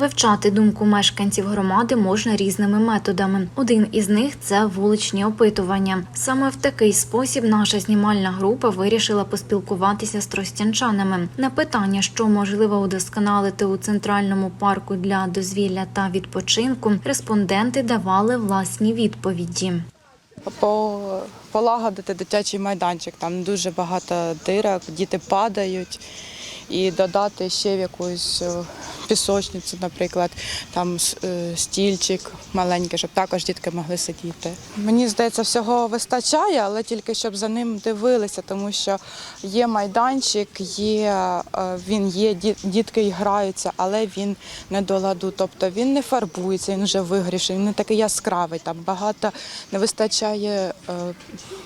Вивчати думку мешканців громади можна різними методами. Один із них це вуличні опитування. Саме в такий спосіб наша знімальна група вирішила поспілкуватися з тростянчанами. На питання, що можливо удосконалити у центральному парку для дозвілля та відпочинку, респонденти давали власні відповіді. По- Полагодити дитячий майданчик, там дуже багато дирок, діти падають. І додати ще в якусь е, пісочницю, наприклад, там е, стільчик маленький, щоб також дітки могли сидіти. Мені здається, всього вистачає, але тільки щоб за ним дивилися, тому що є майданчик, є, е, він є, ді- дітки граються, але він не до ладу. Тобто він не фарбується, він вже вигрішений, він не такий яскравий. Там багато не вистачає е,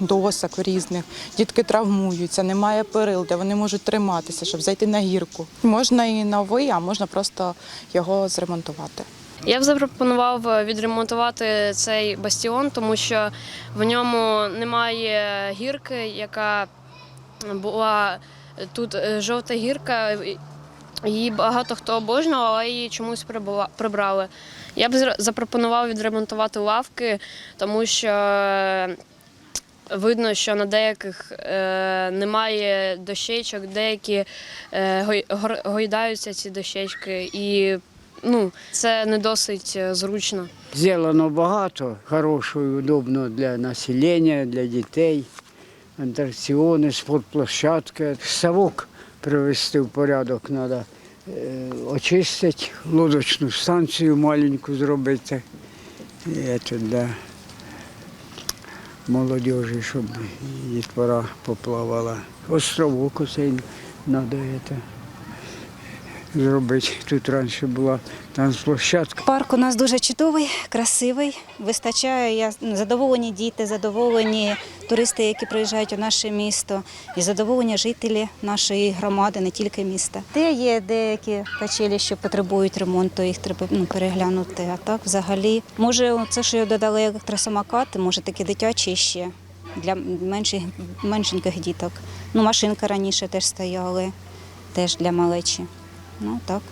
досок різних. Дітки травмуються, немає перил, де вони можуть триматися, щоб зайти на гірку. Можна і новий, а можна просто його зремонтувати. Я б запропонував відремонтувати цей бастіон, тому що в ньому немає гірки, яка була тут е, жовта гірка. Її багато хто обожнював, але її чомусь прибрали. Я б запропонував відремонтувати лавки, тому що е, видно, що на деяких е, немає дощечок, деякі е, гойдаються ці дощечки, і ну, це не досить е, зручно. Зроблено багато хорошого і удобного для населення, для дітей. Атракціони, спортплощадка. Ставок привести в порядок треба. Очистити, лодочну станцію маленьку зробити. Це для молодіжі, щоб дітвора поплавала. Островок оцей треба зробити. Тут раніше була танцплощадка. Парк у нас дуже чудовий, красивий. Вистачає я задоволені діти, задоволені туристи, які приїжджають у наше місто, і задоволені жителі нашої громади, не тільки міста. Де є деякі качелі, що потребують ремонту, їх треба ну, переглянути. А так, взагалі, може, це що я додали електросамокати, може такі дитячі ще для менших, меншеньких діток. Ну, машинка раніше теж стояли, теж для малечі. Ну так,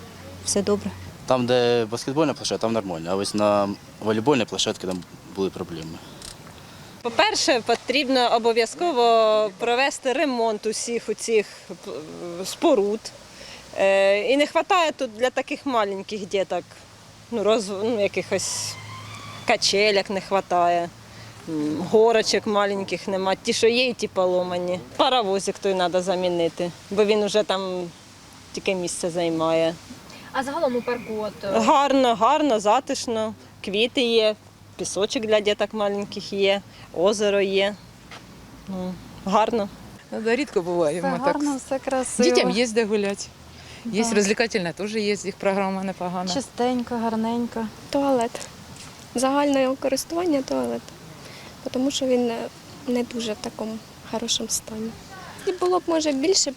все добре. Там, де баскетбольна площадка, там нормально, а ось на волейбольній площадці там були проблеми. По-перше, потрібно обов'язково провести ремонт усіх цих споруд. Е, І не вистачає тут для таких маленьких діток, ну, роз, ну, якихось качелек не вистачає, горочок маленьких нема. Ті, що є, і ті поломані. Паровозик той треба замінити, бо він вже там тільки місце займає. А загалом у парку от Гарно, гарно, затишно. Квіти є, пісочок для діток маленьких є, озеро є. Ну, гарно. Ну, да, рідко буваємо. все так. гарно, все красиво. Дітям є де гуляти. Є Да. розвлекательна, теж є їх програма непогана. Чистенько, гарненько. Туалет. Загальне користування туалет. Тому що він не- не дуже в такому хорошому стані. І було б, може, більше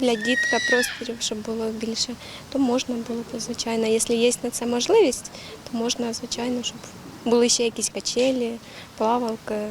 для дітка просторів, щоб було більше, то можна було б, звичайно. Якщо є на це можливість, то можна, звичайно, щоб були ще якісь качелі, плавалки,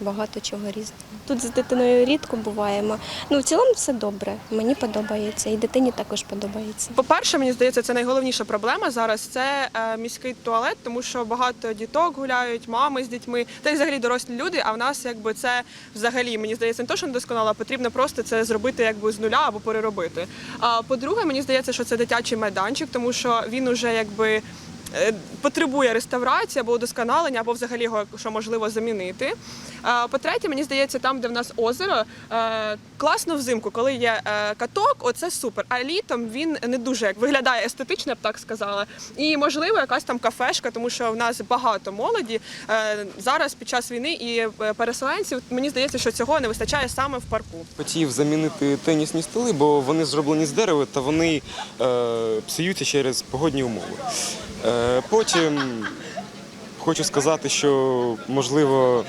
багато чого різного. Тут з дитиною рідко буваємо. Ну, в цілому все добре. Мені подобається, і дитині також подобається. По-перше, мені здається, це найголовніша проблема зараз. Це е, міський туалет, тому що багато діток гуляють, мами з дітьми, та й взагалі дорослі люди. А в нас якби це взагалі мені здається не то, що недосконало, а потрібно просто це зробити якби з нуля або переробити. А по-друге, мені здається, що це дитячий майданчик, тому що він уже якби. Е, Потребує реставрації або удосконалення, або взагалі його що можливо замінити. По-третє, мені здається, там, де в нас озеро, е, класно взимку, коли є е, каток, оце супер. А літом він не дуже як виглядає естетично, я б так сказала. І можливо, якась там кафешка, тому що в нас багато молоді е, зараз під час війни і е, переселенців. Мені здається, що цього не вистачає саме в парку. Хотів замінити тенісні столи, бо вони зроблені з дерева та вони е, псуються через погодні умови. Е, потім хочу сказати, що можливо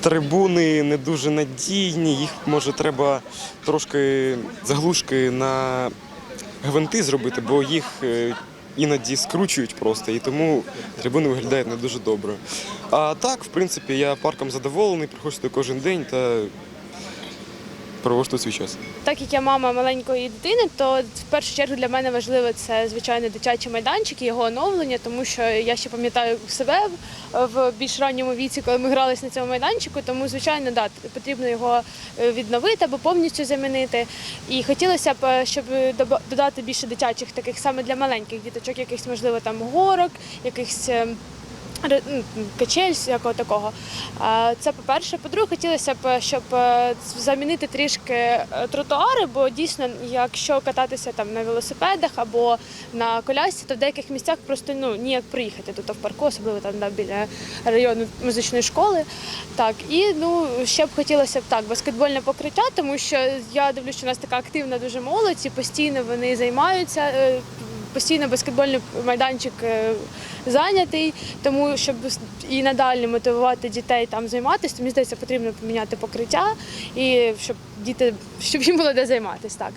трибуни не дуже надійні, їх може треба трошки заглушки на гвинти зробити, бо їх е, іноді скручують просто, і тому трибуни виглядають не дуже добре. А так, в принципі, я парком задоволений, приходжу кожен день та провожу свій час. Так як я мама маленької дитини, то в першу чергу для мене важливо це звичайно дитячий майданчик і його оновлення, тому що я ще пам'ятаю себе в- більш ранньому віці, коли ми гралися на цьому майданчику. Тому, звичайно, да, потрібно його е, відновити або повністю замінити. І хотілося б, е, щоб додати більше дитячих таких саме для маленьких діточок, якихось можливо там горок, якихось. Качель всякого такого. Це по-перше. По-друге, хотілося б, щоб е, замінити трішки е, тротуари, бо дійсно, якщо кататися там на велосипедах або на колясці, то в деяких місцях просто ну ніяк проїхати тут в парку, особливо там да, біля району музичної школи. Так, і ну ще б хотілося б так, баскетбольне покриття, тому що я дивлюся, що у нас така активна дуже молодь, і постійно вони займаються. Постійно баскетбольний майданчик е, зайнятий, тому щоб і надалі мотивувати дітей там займатися, то мені здається, потрібно поміняти покриття і щоб діти, щоб їм було де займатися. Так.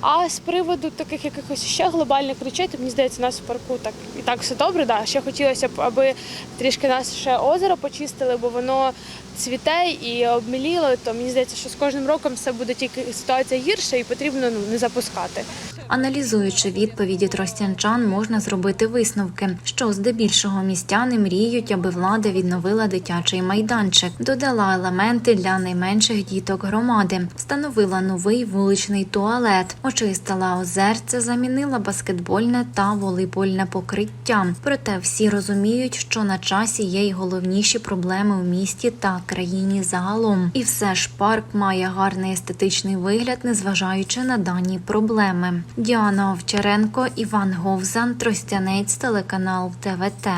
А з приводу таких якихось ще глобальних речей, то мені здається, у нас в парку так і так все добре. Да. Ще хотілося б, аби трішки наше озеро почистили, бо воно цвіте і обміліло, то мені здається, що з кожним роком все буде тільки ситуація гірша і потрібно ну, не запускати. Аналізуючи відповіді тростянчан, можна зробити висновки, що здебільшого містяни мріють, аби влада відновила дитячий майданчик, додала елементи для найменших діток громади, встановила новий вуличний туалет, очистила озерце, замінила баскетбольне та волейбольне покриття. Проте всі розуміють, що на часі є й головніші проблеми у місті та країні загалом. І все ж парк має гарний естетичний вигляд, незважаючи на дані проблеми. Діана Овчаренко, Іван Говзан, Тростянець, телеканал ТВТ.